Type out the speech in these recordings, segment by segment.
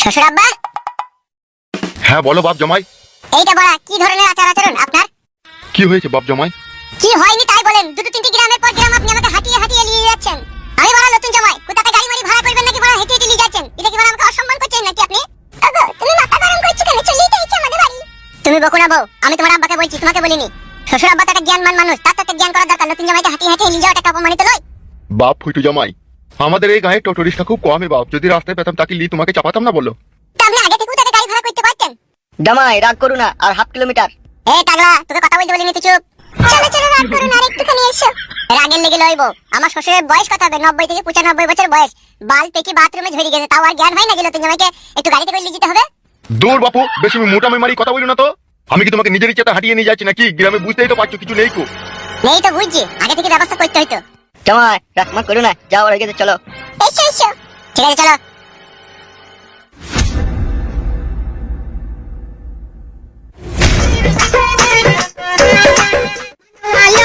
শ্বশুর আব্বা? হ্যাঁ বলো বাপ জামাই। এইটা বড়া কি ধরনের আচার আচরণ আপনার? কি হয়েছে বাপ জামাই? কি হয়নি তাই বলেন দুটো তিনটি গ্রামের পর গ্রাম আপনি আমাকে হাঁটিয়ে হাঁটিয়ে নিয়ে যাচ্ছেন। আমি বড় নতুন জামাই কোথাতে গাড়ি মারি ভাড়া করবেন নাকি বড় হেঁটে হেঁটে নিয়ে যাচ্ছেন? এটা কি বড় আমাকে অসম্মান করছেন নাকি আপনি? ওগো তুমি মাথা গরম করছ কেন? আমাদের বাড়ি। তুমি বকো না বউ আমি তোমার আব্বাকে বলছি তোমাকে বলিনি। শ্বশুর আব্বা তো একটা জ্ঞানমান মানুষ তার একটা জ্ঞান করার দরকার নতুন জামাইকে হাঁটিয়ে হাঁটিয়ে নিয়ে যাওয়াটা অপমানিত নয় বাপ ফুটু জামাই আমাদের এই গায়ে টোটরিসটা খুব কমে বাপ যদি রাস্তায় পেতাম তাকে লি তোমাকে চাপাতাম না বলো? তা আপনি আগে থেকে কোথাতে গাড়ি ভাড়া করতে পারতেন। জামাই রাগ করু না আর হাফ কিলোমিটার। এই টাগলা তোকে কথা বলতে বলিনি তুই চুপ। চলো চলো রাগ করুন আর একটুখানি এসো। রাগের লেগে লইব। আমার শ্বশুরের বয়স কত হবে? নব্বই থেকে পঁচানব্বই বছর বয়স। বাল পেকি বাথরুমে ঝরে গেছে তাও আর জ্ঞান হয় না গেল তুমি আমাকে একটু গাড়িতে করে নিয়ে যেতে হবে? দূর বাপু বেশি মোটামি মারি কথা বলি না তো। আমি কি তোমাকে নিজের ইচ্ছাতে হাঁটিয়ে নিয়ে যাচ্ছি নাকি? গ্রামে বুঝতেই তো পারছ কিছু নেই কো। নেই তো বুঝছি আগে থেকে ব্যবস্থা করতে হইতো। জামাই রাগ মা না যাও আর গেছে চলো। এসো এসো। ঠিক আছে চলো। বাড়িতে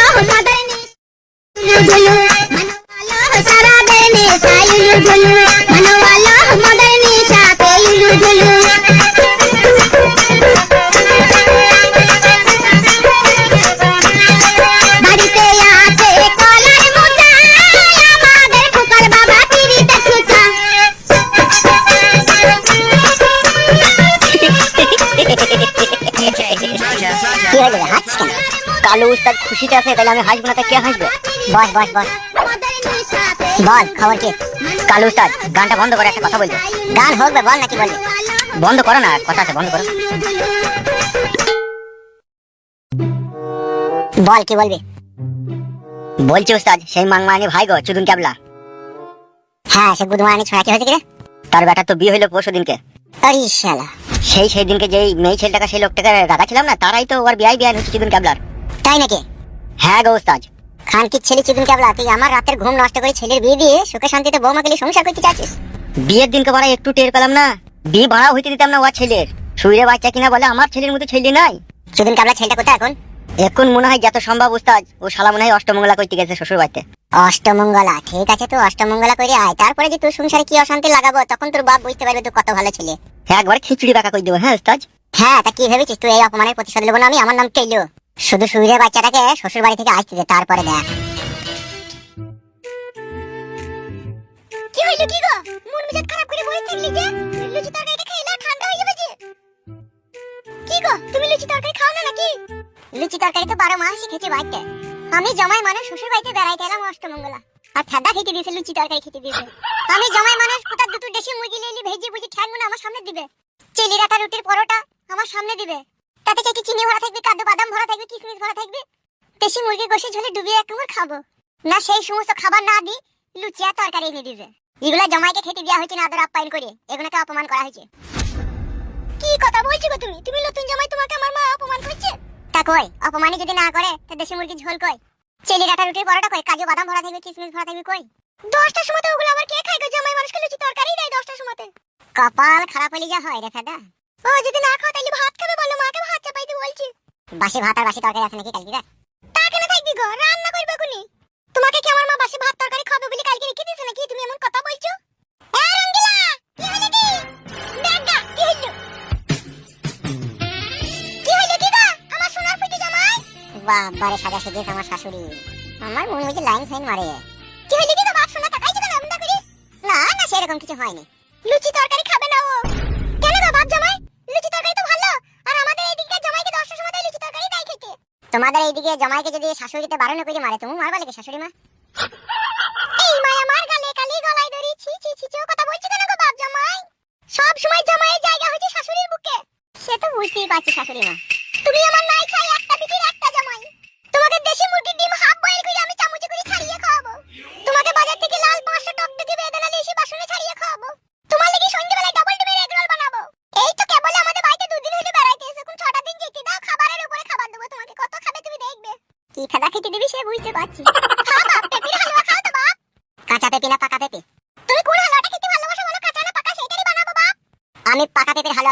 কি হলো হাসছিস কেন কালো উস্তাদ খুশিতে আছে তাহলে আমি হাসবো না তা কে হাসবে? বস বস বস। বল খবর কি? কালো উস্তাদ গানটা বন্ধ করে একটা কথা বলবে। গান হোক বল নাকি বলবি বন্ধ করো না কথা আছে বন্ধ করো। বল কি বলবি? বলছি উস্তাদ সেই মাংমানি ভাই গো চুদুন ক্যাবলা। হ্যাঁ সে বুধমারানি ছড়া কি হয়েছে কি তার বেটা তো বিয়ে হইল পরশু দিনকে আরে শালা। সেই সেই দিনকে যেই মেয়ে ছেলেটাকে সেই লোকটাকে রাখা ছিলাম না তারাই তো ওর বিয়াই বিয়ান হচ্ছে চুদুন ক্যাবলার। তাই নাকি? হ্যাঁ গো উস্তাদ। খান কি ছেলে চিকেন কেবলা তুই আমার রাতের ঘুম নষ্ট করে ছেলের বিয়ে দিয়ে সুখে শান্তিতে বৌমাকে নিয়ে সংসার করতে চাচ্ছিস? বিয়ের দিনকে বাড়া একটু টের পেলাম না। বিয়ে ভাড়া হইতে দিতাম না ওর ছেলের। শুয়ে বাচ্চা কিনা বলে আমার ছেলের মতো ছেলে নাই। চিকেন কেবলা ছেলেটা কোথায় এখন? এখন মনে হয় যত সম্ভব উস্তাদ ও শালা মনে হয় অষ্টমঙ্গলা করতে গেছে শ্বশুর বাড়িতে অষ্টমঙ্গলা ঠিক আছে তুই অষ্টমঙ্গলা করে আয়। তারপরে যে তোর সংসারে কি অশান্তি লাগাবো তখন তোর বাপ বুঝতে পারবে তুই কত ভালো ছেলে। একবার খিচুড়ি পাকা করে দেবো হ্যাঁ উস্তাদ? হ্যাঁ তা কি ভেবেছিস? তুই এই অপমানের প্রতিশোধ নেব না আমি? আমার নাম টেইলো শুধু সুইরের বাচ্চাটাকে শ্বশুর বাড়ি থেকে আসতে দে তারপরে দেখ। কি হইল কি গো? মন মেজাজ খারাপ করে বসে থাকলি যে? লুচি তরকারিটা খেলা ঠান্ডা হয়ে যাবে যে। কি গো তুমি লুচি তরকারি খাও না নাকি? লুচি তরকারি তো বারো মাসই খেতে বাড়তে। আমি জমাই মানুষ শ্বশুর বাড়িতে বেড়াইতে এলাম অষ্টমঙ্গলা। আর ঠাডা খেতে দিয়েছে লুচি তরকারি খেতে দিয়েছে। আমি জমাই মানুষ কোথা দুটো দেশি মুরগি লেলি ভেজে বুঝি ঠ্যাংগুলো আমার সামনে দিবে। চিলি রাতা রুটির পরোটা আমার সামনে দিবে। তাতে চাইতে চিনি ভরা থাকবে, কাদু বাদাম ভরা থাকবে, কিশমিশ ভরা থাকবে? দেশি মুরগি গোশে ঝোলে ডুবিয়ে এক কামড় খাব। না, সেই সমস্ত খাবার না দি লুচি আর তরকারি এনে দিবে। এগুলো জমাইকে খেতে দেওয়া হয়েছে না আদর আপ্যায়ন করে। এগুলোকে অপমান করা হয়েছে। কি কথা বলছো গো তুমি? তুমি নতুন জামাই, তোমাকে আমার মা অপমান করছে? তা কই? অপমানই যদি না করে, তা দেশি মুরগি ঝোল কই? চেলি ডাটা রুটির পরোটা কই? কাজু বাদাম ভরা থাকবে, কিশমিশ ভরা থাকবে কই? দশটার সময় তো ওগুলো আবার কে খায় গো? জামাই মানুষকে লুচি তরকারি দেয় দশটার সময় কপাল খারাপ হলে যা হয় রে ফেদা ও যদি না খাও তাহলে ভাত খাবে বলো মাকে ভাত চাপাইতে বলছি। বাসি ভাত আর বাসি তরকারি আছে নাকি কালকে তা কেন থাকবি গো? রান্না করবে কোনি তোমাকে কি আমার মা বাসি ভাত তরকারি খাবে বলে কালকে রেখে দিয়েছে নাকি? তুমি এমন কথা বলছো? এ রঙ্গিলা! কি হলো কি? দেখা কি হলো কি হলো কি গো? আমার সোনার ফুটি জামাই? বাবারে সাজা সেজে আমার শাশুড়ি। আমার মনে হচ্ছে লাইন ফাইন মারে। বাপ সোনা তাকাইছো কেন এমন করি না না, সেরকম কিছু হয়নি। লুচি তরকারি খাবে না ও। কেন গো, বাপ জামাই? লুচি তরকারি তো ভালো। আর আমাদের এইদিকে জামাইকে দশটার সময় তাই লুচি তরকারি দেয় খেতে। তোমাদের এইদিকে জামাইকে যদি শাশুড়িতে বারণ করে মারে তুমি মারবা লাগে শাশুড়ি মা? এই মায়া, মার গালে কালি গলায় ধরি। ছি ছি ছি ও কথা বলছি কেন গো, বাপ জামাই? সব সময় জামাইয়ের জায়গা হচ্ছে শাশুড়ির বুকে। সে তো বুঝতেই পারছি শাশুড়ি মা। তুমি আমার নাই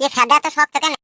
ये फायदा तो शौक तो क्या